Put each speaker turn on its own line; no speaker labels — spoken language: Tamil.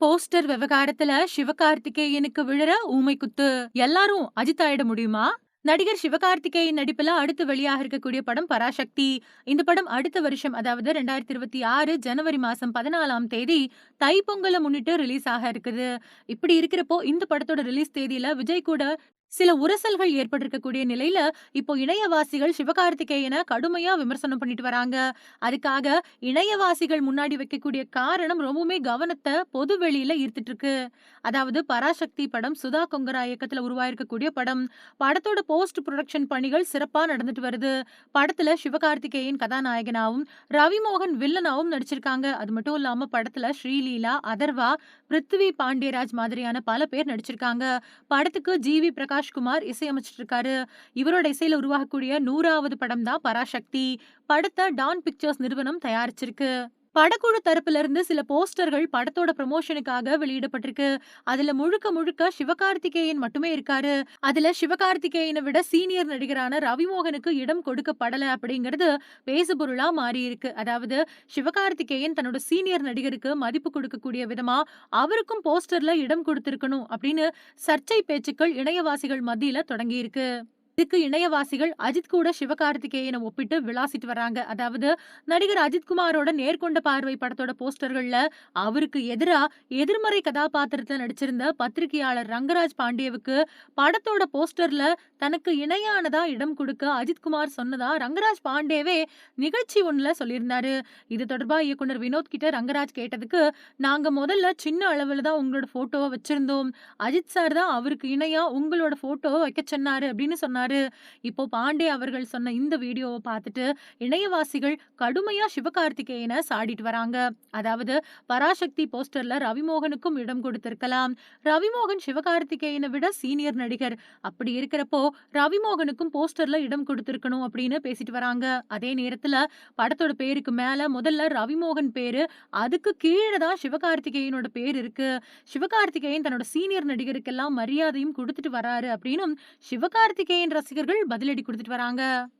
போஸ்டர் விவகாரத்துல சிவகார்த்திகேயனுக்கு விழுற ஊமை குத்து எல்லாரும் அஜித் ஆயிட முடியுமா? நடிகர் சிவகார்த்திகேயன் நடிப்புல அடுத்து வெளியாக இருக்கக்கூடிய படம் பராசக்தி. இந்த படம் அடுத்த வருஷம் அதாவது ரெண்டாயிரத்தி இருபத்தி ஆறு ஜனவரி மாசம் பதினாலாம் தேதி தைப்பொங்கலை முன்னிட்டு ரிலீஸ் ஆக இருக்குது. இப்படி இருக்கிறப்போ இந்த படத்தோட ரிலீஸ் தேதியில விஜய் கூட சில உரசல்கள் ஏற்பட்டிருக்கக்கூடிய நிலையில இப்போ இணையவாசிகள் சிவகார்த்திகேயனை கடுமையா விமர்சனம் பண்ணிட்டு வராங்க. அதுக்காக இணையவாசிகள் முன்னாடி வைக்கக்கூடிய காரணம் ரொம்பவுமே கவனத்தை பொது வெளியில ஈர்த்துட்டு இருக்கு அதாவது பராசக்தி படம் சுதா கொங்கரா இயக்கத்துல உருவாயிருக்கக்கூடிய படம். படத்தோட போஸ்ட் ப்ரொடக்ஷன் பணிகள் சிறப்பா நடந்துட்டு வருது. படத்துல சிவகார்த்திகேயன் கதாநாயகனாவும் ரவிமோகன் வில்லனாவும் நடிச்சிருக்காங்க. அது மட்டும் இல்லாம படத்துல ஸ்ரீலீலா அதர்வா பிருத்வி பாண்டியராஜ் மாதிரியான பல பேர் நடிச்சிருக்காங்க. படத்துக்கு ஜி வி பிரகாஷ்குமார் இசையமைச்சிட்டு இருக்காரு இவரோட இசையில உருவாகக்கூடிய நூறாவது படம் தான் பராசக்தி. படத்தை டான் பிக்சர்ஸ் நிறுவனம் தயாரிச்சிருக்கு. படக்குழு தரப்புல இருந்து சில போஸ்டர்கள் படத்தோட ப்ரமோஷனுக்காக வெளியிடப்பட்டிருக்கு. அதுல முழுக்க முழுக்க சிவகார்த்திகேயன் மட்டுமே இருக்காரு. அதுல சிவகார்த்திகேயனை விட சீனியர் நடிகரான ரவிமோகனுக்கு இடம் கொடுக்கப்படல அப்படிங்கிறது பேசுபொருளா மாறி இருக்கு அதாவது சிவகார்த்திகேயன் தன்னோட சீனியர் நடிகருக்கு மதிப்பு கொடுக்கக்கூடிய விதமா அவருக்கும் போஸ்டர்ல இடம் கொடுத்திருக்கணும் அப்படின்னு சர்ச்சை பேச்சுக்கள் இணையவாசிகள் மத்தியில தொடங்கி திக்கு இணையவாசிகள் அஜித் கூட சிவகார்த்திகேயனை ஒப்பிட்டு விளாசிட்டு வராங்க அதாவது நடிகர் அஜித்குமாரோட நேர்கொண்ட பார்வை படத்தோட போஸ்டர்கள்ல அவருக்கு எதிரா எதிர்மறை கதாபாத்திரத்துல நடிச்சிருந்த பத்திரிகையாளர் ரங்கராஜ் பாண்டியவுக்கு படத்தோட போஸ்டர்ல தனக்கு இணையானதா இடம் கொடுக்க அஜித்குமார் சொன்னதா ரங்கராஜ் பாண்டேவே நிகழ்ச்சி ஒண்ணுல சொல்லியிருந்தாரு. இது தொடர்பா இயக்குனர் வினோத் கிட்ட ரங்கராஜ் கேட்டதுக்கு நாங்க முதல்ல சின்ன அளவுல தான் உங்களோட ஃபோட்டோவை வச்சிருந்தோம். அஜித் சார் தான் அவருக்கு இணையா உங்களோட ஃபோட்டோவை வைக்க சொன்னாரு அப்படின்னு சொன்னாரு. இப்போ பாண்டே அவர்கள் சொன்ன இந்த வீடியோவை பார்த்துட்டு இணையவாசிகள் கடுமையா சிவகார்த்திகேயனை சாடிட்டு வராங்க. அதாவது பராசக்தி போஸ்டர்ல ரவிமோகனுக்கும் இடம் கொடுத்திருக்கலாம். ரவிமோகன் சிவகார்த்திகேயனை விட சீனியர் நடிகர். அப்படி இருக்கிறப்போ ரவிமோகனுக்கும் போஸ்டர்ல இடம் கொடுத்திருக்கணும் அப்படின்னு பேசிட்டு வராங்க. அதே நேரத்துல படத்தோட பேருக்கு மேல முதல்ல ரவிமோகன் பேரு. அதுக்கு கீழே தான் சிவகார்த்திகேயனோட பேர் இருக்கு. சிவகார்த்திகேயன் தன்னோட சீனியர் நடிகருக்கெல்லாம் மரியாதையும் கொடுத்துட்டு வராரு அப்படின்னு சிவகார்த்திகேயன் ரசிகர்கள் பதிலடி கொடுத்துட்டு வராங்க.